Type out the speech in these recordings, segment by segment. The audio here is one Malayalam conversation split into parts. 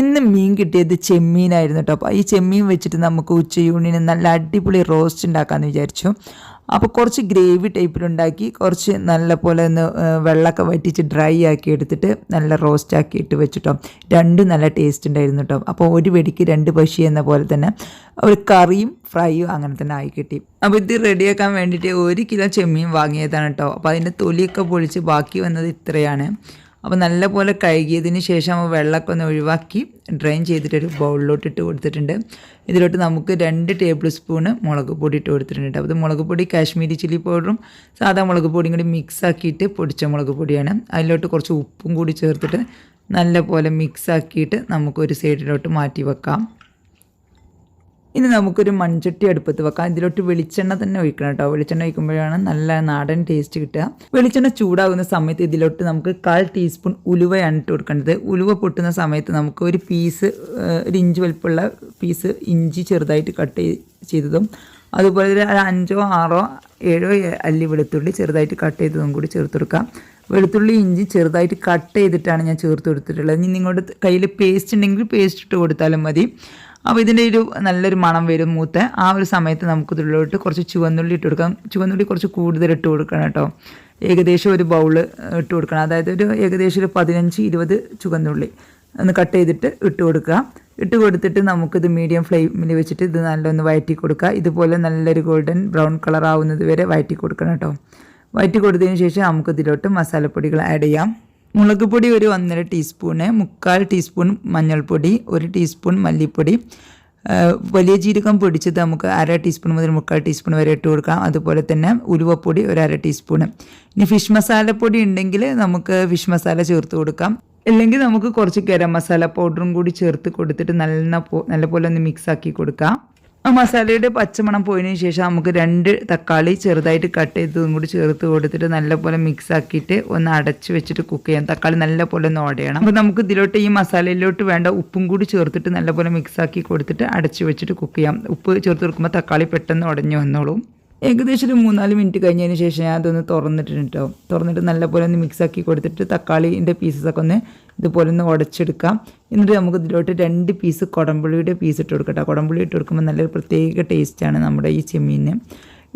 ഇന്ന് മീൻ കിട്ടിയത് ചെമ്മീനായിരുന്നു കേട്ടോ അപ്പോൾ ഈ ചെമ്മീൻ വെച്ചിട്ട് നമുക്ക് ഉച്ച ഉച്ചയൂണിന് നല്ല അടിപൊളി റോസ്റ്റ് ഉണ്ടാക്കാമെന്ന് വിചാരിച്ചു. അപ്പോൾ കുറച്ച് ഗ്രേവി ടൈപ്പിലുണ്ടാക്കി കുറച്ച് നല്ല പോലെ ഒന്ന് വെള്ളമൊക്കെ വറ്റിച്ച് ഡ്രൈ ആക്കി എടുത്തിട്ട് നല്ല റോസ്റ്റ് ആക്കിയിട്ട് വെച്ചിട്ടോ. രണ്ടും നല്ല ടേസ്റ്റ് ഉണ്ടായിരുന്നു കേട്ടോ അപ്പോൾ ഒരു വെടിക്ക് രണ്ട് പശി എന്ന പോലെ തന്നെ ഒരു കറിയും ഫ്രൈയും അങ്ങനെ തന്നെ ആയി കിട്ടി. അപ്പോൾ ഇത് റെഡിയാക്കാൻ വേണ്ടിയിട്ട് ഒരു കിലോ ചെമ്മീൻ വാങ്ങിയതാണ് കേട്ടോ അപ്പോൾ അതിന്റെ തൊലിയൊക്കെ പൊളിച്ച് ബാക്കി വന്നത് ഇത്രയാണ്. അപ്പോൾ നല്ലപോലെ കഴുകിയതിന് ശേഷം വെള്ളമൊക്കെ ഒന്ന് ഒഴിവാക്കി ഡ്രെയിൻ ചെയ്തിട്ടൊരു ബൗളിലോട്ട് ഇട്ട് കൊടുത്തിട്ടുണ്ട്. ഇതിലോട്ട് നമുക്ക് രണ്ട് ടേബിൾ സ്പൂണ് മുളക് പൊടി ഇട്ട് കൊടുത്തിട്ടുണ്ട് അപ്പോൾ മുളക് പൊടി കാശ്മീരി ചില്ലി പൗഡറും സാധാ മുളക് പൊടിയും കൂടി മിക്സ് ആക്കിയിട്ട് പൊടിച്ച മുളക് പൊടിയാണ്. അതിലോട്ട് കുറച്ച് ഉപ്പും കൂടി ചേർത്തിട്ട് നല്ലപോലെ മിക്സ് ആക്കിയിട്ട് നമുക്കൊരു സൈഡിലോട്ട് മാറ്റി വെക്കാം. ഇനി നമുക്കൊരു മൺചട്ടി അടുപ്പത്ത് വെക്കാം. ഇതിലോട്ട് വെളിച്ചെണ്ണ തന്നെ ഒഴിക്കണം കേട്ടോ. വെളിച്ചെണ്ണ ഒഴിക്കുമ്പോഴാണ് നല്ല നാടൻ ടേസ്റ്റ് കിട്ടുക. വെളിച്ചെണ്ണ ചൂടാകുന്ന സമയത്ത് ഇതിലോട്ട് നമുക്ക് കാൽ ടീസ്പൂൺ ഉലുവയാണ് ഇട്ട് കൊടുക്കേണ്ടത്. ഉലുവ പൊട്ടുന്ന സമയത്ത് നമുക്ക് ഒരു പീസ് ഒരു ഇഞ്ച് വലുപ്പമുള്ള പീസ് ഇഞ്ചി ചെറുതായിട്ട് കട്ട് ചെയ്തതും അതുപോലെ ഒരു അഞ്ചോ ആറോ ഏഴോ അല്ലി വെളുത്തുള്ളി ചെറുതായിട്ട് കട്ട് ചെയ്തതും കൂടി ചേർത്ത് കൊടുക്കാം. വെളുത്തുള്ളി ഇഞ്ചി ചെറുതായിട്ട് കട്ട് ചെയ്തിട്ടാണ് ഞാൻ ചേർത്ത് കൊടുത്തിട്ടുള്ളത്. ഇനി നിങ്ങളുടെ കയ്യിൽ പേസ്റ്റ് ഉണ്ടെങ്കിൽ പേസ്റ്റ് ഇട്ട് കൊടുത്താലും മതി. അപ്പോൾ ഇതിന്റെ ഒരു നല്ലൊരു മണം വരും മൂത്ത്. ആ ഒരു സമയത്ത് നമുക്ക് ഇതിലോട്ട് കുറച്ച് ചുവന്നുള്ളി ഇട്ട് കൊടുക്കാം. ചുവന്നുള്ളി കുറച്ച് കൂടുതൽ ഇട്ട് കൊടുക്കണം കേട്ടോ. ഏകദേശം ഒരു ബൗൾ ഇട്ട് കൊടുക്കണം. അതായത് ഒരു ഏകദേശം ഒരു പതിനഞ്ച് ഇരുപത് ചുവന്നുള്ളി ഒന്ന് കട്ട് ചെയ്തിട്ട് ഇട്ട് കൊടുക്കുക. ഇട്ട് കൊടുത്തിട്ട് നമുക്കിത് മീഡിയം ഫ്ലെയിമിൽ വെച്ചിട്ട് ഇത് നല്ലൊന്ന് വയറ്റി കൊടുക്കുക. ഇതുപോലെ നല്ലൊരു ഗോൾഡൻ ബ്രൗൺ കളർ ആവുന്നത് വരെ വയറ്റി കൊടുക്കണം കേട്ടോ. വയറ്റി കൊടുത്തതിന് ശേഷം നമുക്കിതിലോട്ട് മസാലപ്പൊടികൾ ആഡ് ചെയ്യാം. മുളക് പൊടി ഒരു ഒന്നര ടീസ്പൂണ് മുക്കാൽ ടീസ്പൂൺ മഞ്ഞൾപ്പൊടി ഒരു ടീസ്പൂൺ മല്ലിപ്പൊടി. വലിയ ജീരകം പൊടിച്ചത് നമുക്ക് അര ടീസ്പൂൺ മുതൽ മുക്കാൽ ടീസ്പൂൺ വരെ ഇട്ട് കൊടുക്കാം. അതുപോലെ തന്നെ ഉലുവപ്പൊടി ഒരു അര ടീസ്പൂൺ ഇനി ഫിഷ് മസാലപ്പൊടി ഉണ്ടെങ്കിൽ നമുക്ക് ഫിഷ് മസാല ചേർത്ത് കൊടുക്കാം. അല്ലെങ്കിൽ നമുക്ക് കുറച്ച് ഗരം മസാല പൗഡറും കൂടി ചേർത്ത് കൊടുത്തിട്ട് നല്ല നല്ല പോലെ ഒന്ന് മിക്സ് ആക്കി കൊടുക്കാം. മസാലയുടെ പച്ചമണം പോയതിന് ശേഷം നമുക്ക് രണ്ട് തക്കാളി ചെറുതായിട്ട് കട്ട് ചെയ്തതും കൂടി ചേർത്ത് കൊടുത്തിട്ട് നല്ലപോലെ മിക്സ് ആക്കിയിട്ട് ഒന്ന് അടച്ച് വെച്ചിട്ട് കുക്ക് ചെയ്യാം. തക്കാളി നല്ലപോലെ ഒന്ന് ഓടയണം അപ്പോൾ നമുക്ക് ഇതിലോട്ട് ഈ മസാലയിലോട്ട് വേണ്ട ഉപ്പും കൂടി ചേർത്തിട്ട് നല്ലപോലെ മിക്സ് ആക്കി കൊടുത്തിട്ട് അടച്ച് വെച്ചിട്ട് കുക്ക് ചെയ്യാം. ഉപ്പ് ചേർത്ത് കൊടുക്കുമ്പോൾ തക്കാളി പെട്ടെന്ന് ഉടഞ്ഞു വന്നോളും. ഏകദേശം ഒരു മൂന്നാൽ മിനിറ്റ് കഴിഞ്ഞതിന് ശേഷം ഞാൻ അതൊന്ന് തുറന്നിട്ടുണ്ട് കേട്ടോ തുറന്നിട്ട് നല്ലപോലെ ഒന്ന് മിക്സ് ആക്കി കൊടുത്തിട്ട് തക്കാളിന്റെ പീസസൊക്കെ ഒന്ന് ഇതുപോലെ ഒന്ന് ഉടച്ചെടുക്കാം. എന്നിട്ട് നമുക്ക് ഇതിലോട്ട് രണ്ട് പീസ് കുടമ്പുളിയുടെ പീസ് ഇട്ട് കൊടുക്കട്ടെ കുടമ്പുളി ഇട്ട് കൊടുക്കുമ്പോൾ നല്ലൊരു പ്രത്യേക ടേസ്റ്റാണ് നമ്മുടെ ഈ ചെമ്മീന്.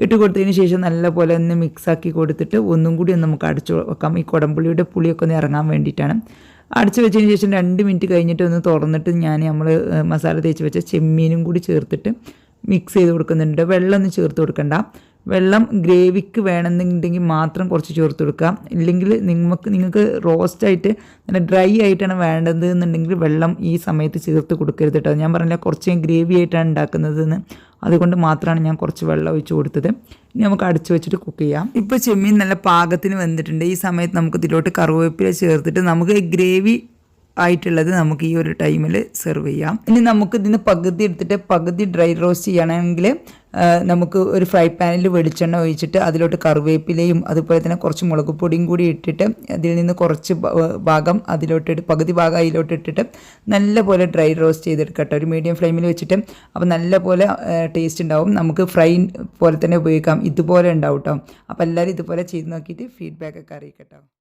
ഇട്ട് കൊടുത്തതിന് ശേഷം നല്ലപോലെ ഒന്ന് മിക്സാക്കി കൊടുത്തിട്ട് ഒന്നും കൂടി ഒന്ന് നമുക്ക് അടച്ചു വെക്കാം. ഈ കുടമ്പുളിയുടെ പുളിയൊക്കെ ഒന്ന് ഇറങ്ങാൻ വേണ്ടിയിട്ടാണ്. അടച്ചു വെച്ചതിന് ശേഷം രണ്ട് മിനിറ്റ് കഴിഞ്ഞിട്ട് ഒന്ന് തുറന്നിട്ട് ഞാൻ നമ്മൾ മസാല തേച്ച് വെച്ച ചെമ്മീനും കൂടി ചേർത്തിട്ട് മിക്സ് ചെയ്ത് കൊടുക്കുന്നുണ്ട്. വെള്ളമൊന്നും ചേർത്ത് കൊടുക്കണ്ട. വെള്ളം ഗ്രേവിക്ക് വേണമെന്നുണ്ടെങ്കിൽ മാത്രം കുറച്ച് ചേർത്ത് കൊടുക്കാം ഇല്ലെങ്കിൽ നിങ്ങൾക്ക് നിങ്ങൾക്ക് റോസ്റ്റായിട്ട് നല്ല ഡ്രൈ ആയിട്ടാണ് വേണ്ടത് എന്നുണ്ടെങ്കിൽ വെള്ളം ഈ സമയത്ത് ചേർത്ത് കൊടുക്കരുത് കേട്ടോ ഞാൻ പറഞ്ഞില്ല കുറച്ച് ഗ്രേവി ആയിട്ടാണ് ഉണ്ടാക്കുന്നതെന്ന്. അതുകൊണ്ട് മാത്രമാണ് ഞാൻ കുറച്ച് വെള്ളം ഒഴിച്ച് കൊടുത്തത്. ഇനി നമുക്ക് അടച്ചു വെച്ചിട്ട് കുക്ക് ചെയ്യാം. ഇപ്പോൾ ചെമ്മീൻ നല്ല പാകത്തിന് വന്നിട്ടുണ്ട്. ഈ സമയത്ത് നമുക്ക് ഇതിലോട്ട് കറുവേപ്പില ചേർത്തിട്ട് നമുക്ക് ഗ്രേവി ആയിട്ടുള്ളത് നമുക്ക് ഈ ഒരു ടൈമിൽ സെർവ് ചെയ്യാം. ഇനി നമുക്ക് ഇതിന് പകുതി എടുത്തിട്ട് പകുതി ഡ്രൈ റോസ്റ്റ് ചെയ്യണമെങ്കിൽ നമുക്ക് ഒരു ഫ്രൈ പാനിൽ വെളിച്ചെണ്ണ ഒഴിച്ചിട്ട് അതിലോട്ട് കറിവേപ്പിലയും അതുപോലെ തന്നെ കുറച്ച് മുളക് പൊടിയും കൂടി ഇട്ടിട്ട് അതിൽ നിന്ന് കുറച്ച് ഭാഗം അതിലോട്ട് പകുതി ഭാഗം അതിലോട്ട് ഇട്ടിട്ട് നല്ലപോലെ ഡ്രൈ റോസ്റ്റ് ചെയ്തെടുക്കട്ടെ. ഒരു മീഡിയം ഫ്ലെയിമിൽ വെച്ചിട്ട് അപ്പോൾ നല്ലപോലെ ടേസ്റ്റ് ഉണ്ടാവും. നമുക്ക് ഫ്രൈ പോലെ തന്നെ ഉപയോഗിക്കാം. ഇതുപോലെ ഉണ്ടാവും കേട്ടോ അപ്പോൾ എല്ലാവരും ഇതുപോലെ ചെയ്ത് നോക്കിയിട്ട് ഫീഡ്ബാക്ക് ഒക്കെ അറിയിക്കട്ടോ.